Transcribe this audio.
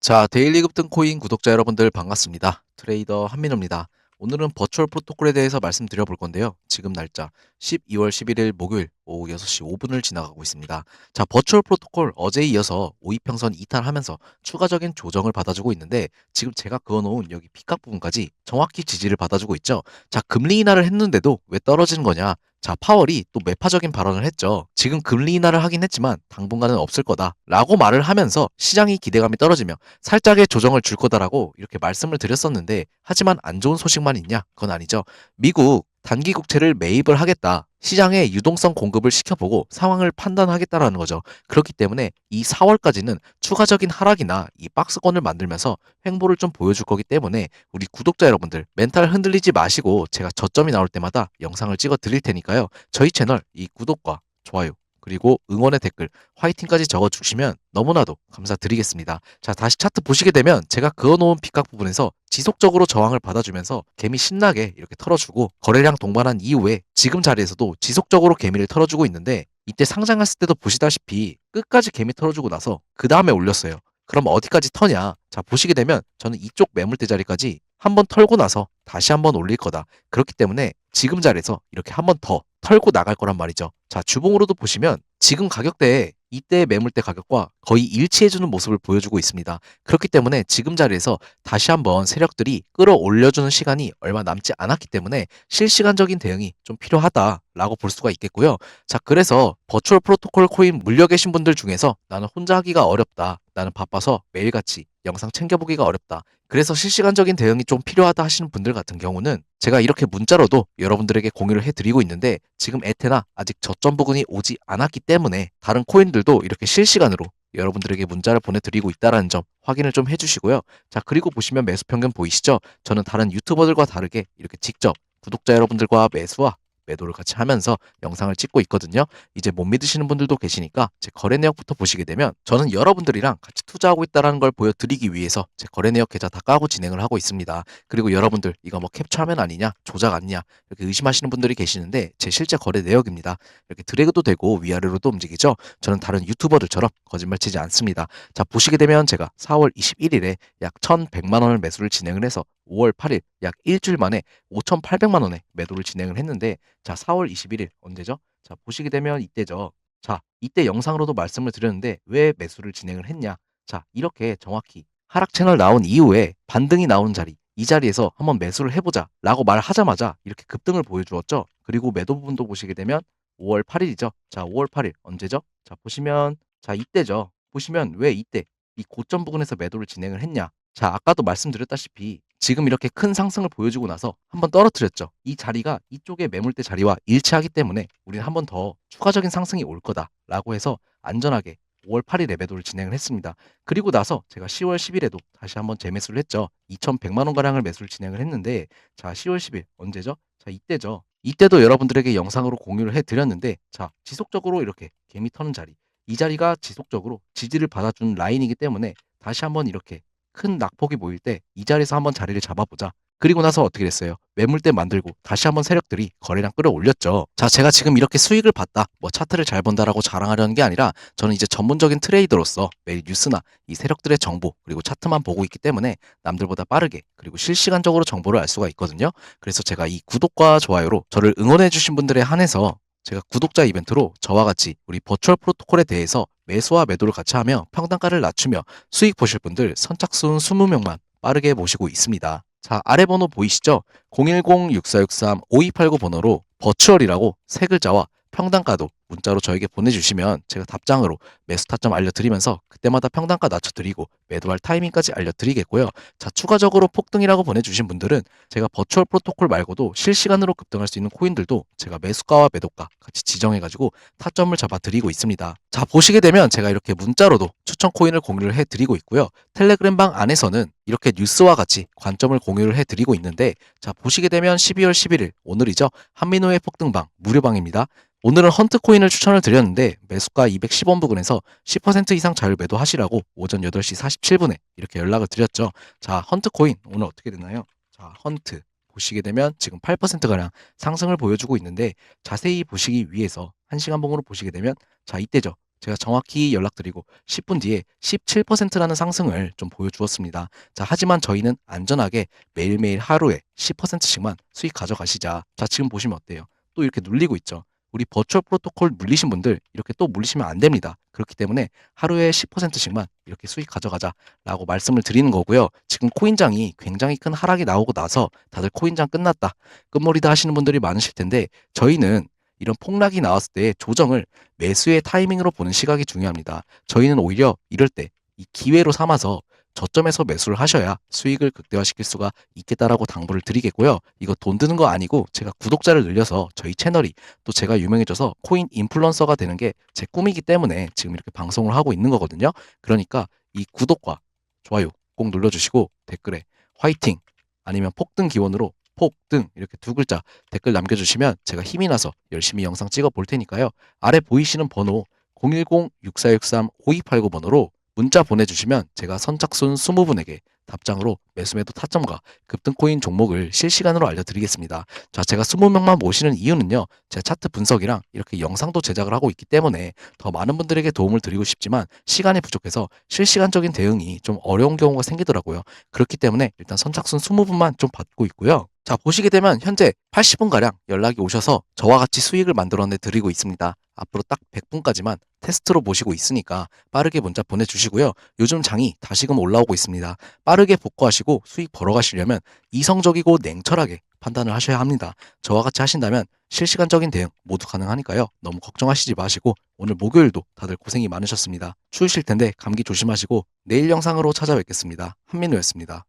자, 데일리 급등 코인 구독자 여러분들 반갑습니다. 트레이더 한민호입니다. 오늘은 버추얼 프로토콜에 대해서 말씀드려 볼 건데요. 지금 날짜 12월 11일 목요일 오후 6시 5분을 지나가고 있습니다. 자, 버추얼 프로토콜 어제에 이어서 5위평선 이탈하면서 추가적인 조정을 받아주고 있는데 지금 제가 그어놓은 여기 피각 부분까지 정확히 지지를 받아주고 있죠. 자, 금리 인하를 했는데도 왜 떨어지는 거냐? 자, 파월이 또 매파적인 발언을 했죠. 지금 금리 인하를 하긴 했지만 당분간은 없을 거다. 라고 말을 하면서 시장이 기대감이 떨어지며 살짝의 조정을 줄 거다라고 이렇게 말씀을 드렸었는데 하지만 안 좋은 소식만 있냐? 그건 아니죠. 미국 단기 국채를 매입을 하겠다. 시장에 유동성 공급을 시켜보고 상황을 판단하겠다라는 거죠. 그렇기 때문에 이 4월까지는 추가적인 하락이나 이 박스권을 만들면서 횡보를 좀 보여줄 거기 때문에 우리 구독자 여러분들 멘탈 흔들리지 마시고 제가 저점이 나올 때마다 영상을 찍어 드릴 테니까요. 저희 채널 이 구독과 좋아요 그리고 응원의 댓글 화이팅까지 적어주시면 너무나도 감사드리겠습니다. 자 다시 차트 보시게 되면 제가 그어놓은 픽각 부분에서 지속적으로 저항을 받아주면서 개미 신나게 이렇게 털어주고 거래량 동반한 이후에 지금 자리에서도 지속적으로 개미를 털어주고 있는데 이때 상장했을 때도 보시다시피 끝까지 개미 털어주고 나서 그 다음에 올렸어요. 그럼 어디까지 터냐? 자 보시게 되면 저는 이쪽 매물대 자리까지 한번 털고 나서 다시 한번 올릴 거다. 그렇기 때문에 지금 자리에서 이렇게 한번 더 털고 나갈 거란 말이죠. 자, 주봉으로도 보시면 지금 가격대에 이때 매물대 가격과 거의 일치해주는 모습을 보여주고 있습니다. 그렇기 때문에 지금 자리에서 다시 한번 세력들이 끌어올려주는 시간이 얼마 남지 않았기 때문에 실시간적인 대응이 좀 필요하다라고 볼 수가 있겠고요. 자, 그래서 버추얼 프로토콜 코인 물려 계신 분들 중에서 나는 혼자 하기가 어렵다. 나는 바빠서 매일같이 영상 챙겨보기가 어렵다. 그래서 실시간적인 대응이 좀 필요하다 하시는 분들 같은 경우는 제가 이렇게 문자로도 여러분들에게 공유를 해드리고 있는데 지금 에테나 아직 저점 부근이 오지 않았기 때문에 다른 코인들도 이렇게 실시간으로 여러분들에게 문자를 보내드리고 있다는 점 확인을 좀 해주시고요. 자 그리고 보시면 매수 평균 보이시죠? 저는 다른 유튜버들과 다르게 이렇게 직접 구독자 여러분들과 매수와 매도를 같이 하면서 영상을 찍고 있거든요. 이제 못 믿으시는 분들도 계시니까 제 거래 내역부터 보시게 되면 저는 여러분들이랑 같이 투자하고 있다는 걸 보여드리기 위해서 제 거래 내역 계좌 다 까고 진행을 하고 있습니다. 그리고 여러분들 이거 뭐 캡처하면 아니냐 조작 아니냐 이렇게 의심하시는 분들이 계시는데 제 실제 거래 내역입니다. 이렇게 드래그도 되고 위아래로도 움직이죠. 저는 다른 유튜버들처럼 거짓말 치지 않습니다. 자 보시게 되면 제가 4월 21일에 약 1,100만 원을 매수를 진행을 해서 5월 8일 약 일주일 만에 5,800만 원에 매도를 진행을 했는데 자 4월 21일 언제죠? 자 보시게 되면 이때죠. 자 이때 영상으로도 말씀을 드렸는데 왜 매수를 진행을 했냐? 자 이렇게 정확히 하락 채널 나온 이후에 반등이 나온 자리 이 자리에서 한번 매수를 해보자 라고 말하자마자 이렇게 급등을 보여주었죠. 그리고 매도 부분도 보시게 되면 5월 8일이죠. 자 5월 8일 언제죠? 자 보시면 자 이때죠. 보시면 왜 이때 이 고점 부근에서 매도를 진행을 했냐? 자 아까도 말씀드렸다시피 지금 이렇게 큰 상승을 보여주고 나서 한번 떨어뜨렸죠. 이 자리가 이쪽의 매물대 자리와 일치하기 때문에 우리는 한번 더 추가적인 상승이 올 거다라고 해서 안전하게 5월 8일에 매도를 진행을 했습니다. 그리고 나서 제가 10월 10일에도 다시 한번 재매수를 했죠. 2,100만 원 가량을 매수를 진행을 했는데 자 10월 10일 언제죠? 자 이때죠. 이때도 여러분들에게 영상으로 공유를 해드렸는데 자 지속적으로 이렇게 개미 터는 자리 이 자리가 지속적으로 지지를 받아주는 라인이기 때문에 다시 한번 이렇게 큰 낙폭이 모일 때 이 자리에서 한번 자리를 잡아보자. 그리고 나서 어떻게 됐어요? 매물대 만들고 다시 한번 세력들이 거래량 끌어올렸죠. 자, 제가 지금 이렇게 수익을 봤다, 뭐 차트를 잘 본다라고 자랑하려는 게 아니라 저는 이제 전문적인 트레이더로서 매일 뉴스나 이 세력들의 정보 그리고 차트만 보고 있기 때문에 남들보다 빠르게 그리고 실시간적으로 정보를 알 수가 있거든요. 그래서 제가 이 구독과 좋아요로 저를 응원해주신 분들에 한해서 제가 구독자 이벤트로 저와 같이 우리 버추얼 프로토콜에 대해서 매수와 매도를 같이 하며 평단가를 낮추며 수익 보실 분들 선착순 20명만 빠르게 모시고 있습니다. 자, 아래 번호 보이시죠? 010-6463-5289 번호로 버추얼이라고 세 글자와 평단가도 문자로 저에게 보내주시면 제가 답장으로 매수 타점 알려드리면서 그때마다 평단가 낮춰드리고 매도할 타이밍까지 알려드리겠고요. 자, 추가적으로 폭등이라고 보내주신 분들은 제가 버추얼 프로토콜 말고도 실시간으로 급등할 수 있는 코인들도 제가 매수가와 매도가 같이 지정해가지고 타점을 잡아드리고 있습니다. 자, 보시게 되면 제가 이렇게 문자로도 추천 코인을 공유를 해드리고 있고요. 텔레그램방 안에서는 이렇게 뉴스와 같이 관점을 공유를 해드리고 있는데 자, 보시게 되면 12월 11일 오늘이죠. 한민호의 폭등방 무료방입니다. 오늘은 헌트 코인 을 추천을 드렸는데 매수가 210원 부근에서 10% 이상 자율 매도하시라고 오전 8시 47분에 이렇게 연락을 드렸죠. 자, 헌트 코인 오늘 어떻게 되나요? 자, 헌트 보시게 되면 지금 8%가량 상승을 보여주고 있는데 자세히 보시기 위해서 1시간 봉으로 보시게 되면 자, 이때죠. 제가 정확히 연락드리고 10분 뒤에 17%라는 상승을 좀 보여주었습니다. 자, 하지만 저희는 안전하게 매일매일 하루에 10%씩만 수익 가져가시자. 자, 지금 보시면 어때요? 또 이렇게 눌리고 있죠. 우리 버추얼 프로토콜 물리신 분들 이렇게 또 물리시면 안 됩니다. 그렇기 때문에 하루에 10%씩만 이렇게 수익 가져가자라고 말씀을 드리는 거고요. 지금 코인장이 굉장히 큰 하락이 나오고 나서 다들 코인장 끝났다, 끝물이다 하시는 분들이 많으실 텐데 저희는 이런 폭락이 나왔을 때 조정을 매수의 타이밍으로 보는 시각이 중요합니다. 저희는 오히려 이럴 때 이 기회로 삼아서 저점에서 매수를 하셔야 수익을 극대화시킬 수가 있겠다라고 당부를 드리겠고요. 이거 돈 드는 거 아니고 제가 구독자를 늘려서 저희 채널이 또 제가 유명해져서 코인 인플루언서가 되는 게 제 꿈이기 때문에 지금 이렇게 방송을 하고 있는 거거든요. 그러니까 이 구독과 좋아요 꼭 눌러주시고 댓글에 화이팅 아니면 폭등 기원으로 폭등 이렇게 두 글자 댓글 남겨주시면 제가 힘이 나서 열심히 영상 찍어 볼 테니까요. 아래 보이시는 번호 010-6463-5289번호로 문자 보내주시면 제가 선착순 20분에게 답장으로 매수매도 타점과 급등코인 종목을 실시간으로 알려드리겠습니다. 자, 제가 20명만 모시는 이유는요. 제가 차트 분석이랑 이렇게 영상도 제작을 하고 있기 때문에 더 많은 분들에게 도움을 드리고 싶지만 시간이 부족해서 실시간적인 대응이 좀 어려운 경우가 생기더라고요. 그렇기 때문에 일단 선착순 20분만 좀 받고 있고요. 자, 보시게 되면 현재 80분가량 연락이 오셔서 저와 같이 수익을 만들어내 드리고 있습니다. 앞으로 딱 100분까지만 테스트로 모시고 있으니까 빠르게 문자 보내주시고요. 요즘 장이 다시금 올라오고 있습니다. 빠르게 복구하시고 수익 벌어가시려면 이성적이고 냉철하게 판단을 하셔야 합니다. 저와 같이 하신다면 실시간적인 대응 모두 가능하니까요. 너무 걱정하시지 마시고 오늘 목요일도 다들 고생이 많으셨습니다. 추우실 텐데 감기 조심하시고 내일 영상으로 찾아뵙겠습니다. 한민우였습니다.